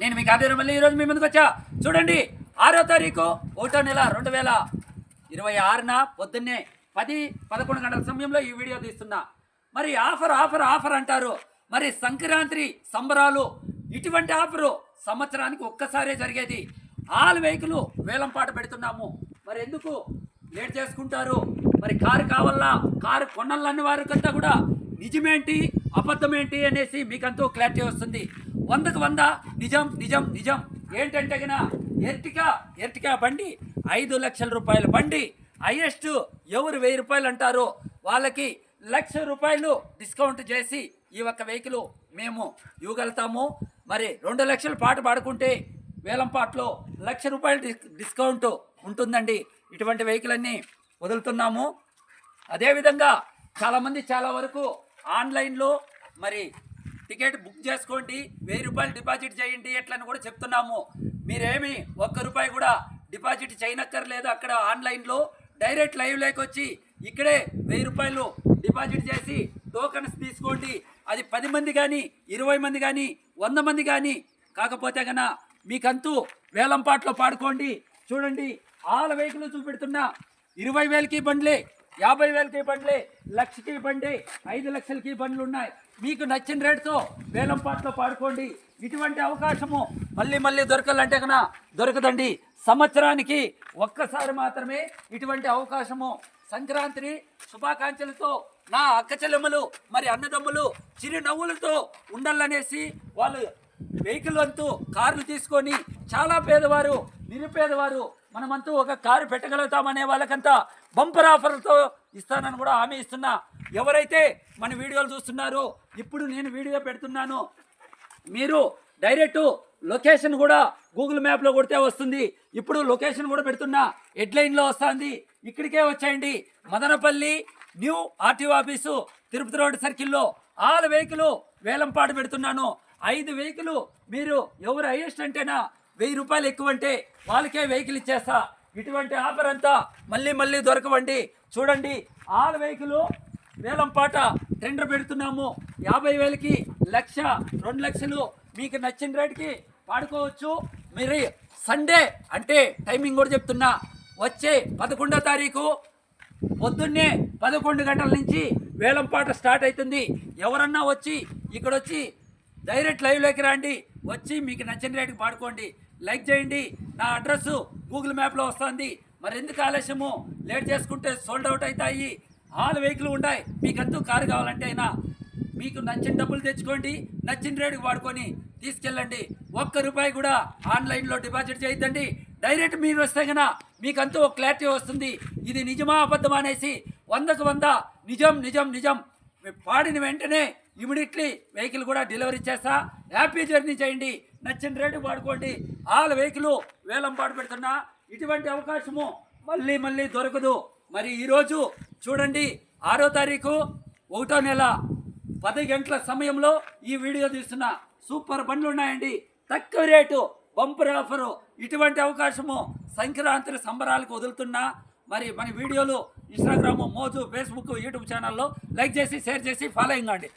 నేను మీకు అదే మళ్ళీ ఈరోజు మీ ముందుకు వచ్చా. చూడండి ఆరో తారీఖు ఒకటో నెల రెండు వేల ఇరవై ఆరున పొద్దున్నే పది పదకొండు గంటల సమయంలో ఈ వీడియో తీస్తున్నా. మరి ఆఫర్ ఆఫర్ ఆఫర్ అంటారు. మరి సంక్రాంతి సంబరాలు ఇటువంటి ఆఫరు సంవత్సరానికి ఒక్కసారే జరిగేది. ఆల్ వెహికల్ వేలం పాట పెడుతున్నాము. మరి ఎందుకు లేట్ చేసుకుంటారు? మరి కారు కావాలా? కారు కొనాలని వారికంతా కూడా నిజమేంటి అబద్ధమేంటి అనేసి మీకంతూ క్లారిటీ వస్తుంది. వందకు వంద. నిజం నిజం నిజం. ఏంటంటే గిన ఎర్టికా ఎర్టికా బండి ఐదు లక్షల రూపాయల బండి. హైయెస్ట్ ఎవరు వెయ్యి రూపాయలు అంటారో వాళ్ళకి లక్ష రూపాయలు డిస్కౌంట్ చేసి ఈ ఒక్క వెహికల్ మేము ఇవ్వగలుగుతాము. మరి రెండు లక్షలు పాట పాడుకుంటే వేలం పాటలో లక్ష రూపాయలు డిస్- డిస్కౌంట్ ఉంటుందండి. ఇటువంటి వెహికల్ అన్ని వదులుతున్నాము. అదేవిధంగా చాలామంది చాలా వరకు ఆన్లైన్లో మరి టికెట్ బుక్ చేసుకోండి వెయ్యి రూపాయలు డిపాజిట్ చేయండి ఎట్లని కూడా చెప్తున్నాము. మీరేమి ఒక్క రూపాయి కూడా డిపాజిట్ చేయనక్కర్లేదు అక్కడ ఆన్లైన్లో. డైరెక్ట్ లైవ్లోకి వచ్చి ఇక్కడే వెయ్యి రూపాయలు డిపాజిట్ చేసి టోకన్స్ తీసుకోండి. అది పది మంది కానీ ఇరవై మంది కానీ వంద మంది కానీ కాకపోతే గన మీకంతూ వేలంపాట్లో పాడుకోండి. చూడండి ఆల వెహికల్ చూపెడుతున్నా ఇరవై వేలకి బండ్లే. యాభై వేలకి బండ్లే లక్షకి బండి ఐదు లక్షలకి బండ్లు ఉన్నాయి. మీకు నచ్చిన రేటుతో వేలం పాటలో పాడుకోండి. ఇటువంటి అవకాశము మళ్ళీ మళ్ళీ దొరకాలంటే కన్నా దొరకదండి. సంవత్సరానికి ఒక్కసారి మాత్రమే ఇటువంటి అవకాశము. సంక్రాంతి శుభాకాంక్షలతో నా అక్క చెల్లెమ్మలు మరి అన్నదమ్ములు చిరునవ్వులతో ఉండాలనేసి వాళ్ళు వెహికల్ అంతూ కార్లు తీసుకొని చాలా పేదవారు నిరుపేదవారు మనమంతా ఒక కారు పెట్టగలుగుతామనే వాళ్ళకంతా బంపర్ ఆఫర్లతో ఇస్తానని కూడా హామీ ఇస్తున్నా. ఎవరైతే మన వీడియోలు చూస్తున్నారో ఇప్పుడు నేను వీడియో పెడుతున్నాను. మీరు డైరెక్ట్ లొకేషన్ కూడా గూగుల్ మ్యాప్లో కొడితే వస్తుంది. ఇప్పుడు లొకేషన్ కూడా పెడుతున్నా. హెడ్లైన్లో వస్తుంది. ఇక్కడికే వచ్చేయండి. Madanapalle new RTO office Tirupati road సర్కిల్లో ఆల్ వెహికల్ వేలంపాటు పెడుతున్నాను. ఐదు వెహికల్ మీరు ఎవరు హైయెస్ట్ అంటేనా వెయ్యి రూపాయలు ఎక్కువ అంటే వాళ్ళకే వెహికల్ ఇచ్చేస్తా. ఇటువంటి ఆఫర్ అంతా మళ్ళీ మళ్ళీ దొరకవండి. చూడండి ఆల్ వెహికల్ వేలం పాట టెండర్ పెడుతున్నాము. యాభై వేలకి లక్ష రెండు లక్షలు మీకు నచ్చిన రేటుకి పాడుకోవచ్చు మరి సండే అంటే టైమింగ్ కూడా చెప్తున్నా. వచ్చే పదకొండో తారీఖు పొద్దున్నే పదకొండు గంటల నుంచి వేలం పాట స్టార్ట్ అవుతుంది. ఎవరన్నా వచ్చి ఇక్కడ వచ్చి డైరెక్ట్ లైవ్లోకి రండి. వచ్చి మీకు నచ్చిన రేటుకి పాడుకోండి లైక్ చేయండి. నా అడ్రస్సు గూగుల్ మ్యాప్లో వస్తుంది. మరి ఎందుకు ఆలస్యము? లేట్ చేసుకుంటే సోల్డ్ అవుట్ అవుతాయి. ఆల్ వెహికల్ ఉన్నాయి మీకంతూ కారు కావాలంటే అయినా మీకు నచ్చిన డబ్బులు తెచ్చుకోండి. నచ్చిన రేటుకి వాడుకొని తీసుకెళ్ళండి. ఒక్క రూపాయి కూడా ఆన్లైన్లో డిపాజిట్ చేయొద్దండి. డైరెక్ట్ మీరు వస్తే గన మీకంతూ ఒక క్లారిటీ వస్తుంది. ఇది నిజమా అబద్ధమా అనేసి వందకు వంద నిజం నిజం నిజం పాడిన వెంటనే ఇమీడియట్లీ వెహికల్ కూడా డెలివరీ చేస్తా. హ్యాపీ జర్నీ చేయండి. నచ్చిన రేటు వాడుకోండి. ఆల్ వెహికల్ వేలం పాటు పెడుతున్నా. ఇటువంటి అవకాశము మళ్ళీ మళ్ళీ దొరకదు. మరి ఈరోజు చూడండి ఆరో తారీఖు ఒకటో నెల పది గంటల సమయంలో ఈ వీడియో తీస్తున్నా. సూపర్ బండ్లు ఉన్నాయండి. తక్కువ రేటు బంపర్ ఆఫరు ఇటువంటి అవకాశము సంక్రాంతి సంబరాలకు వదులుతున్నా. మరి మన వీడియోలు ఇన్స్టాగ్రాము మోజు ఫేస్బుక్ యూట్యూబ్ ఛానల్లో లైక్ చేసి షేర్ చేసి ఫాలోయింగ్ అండి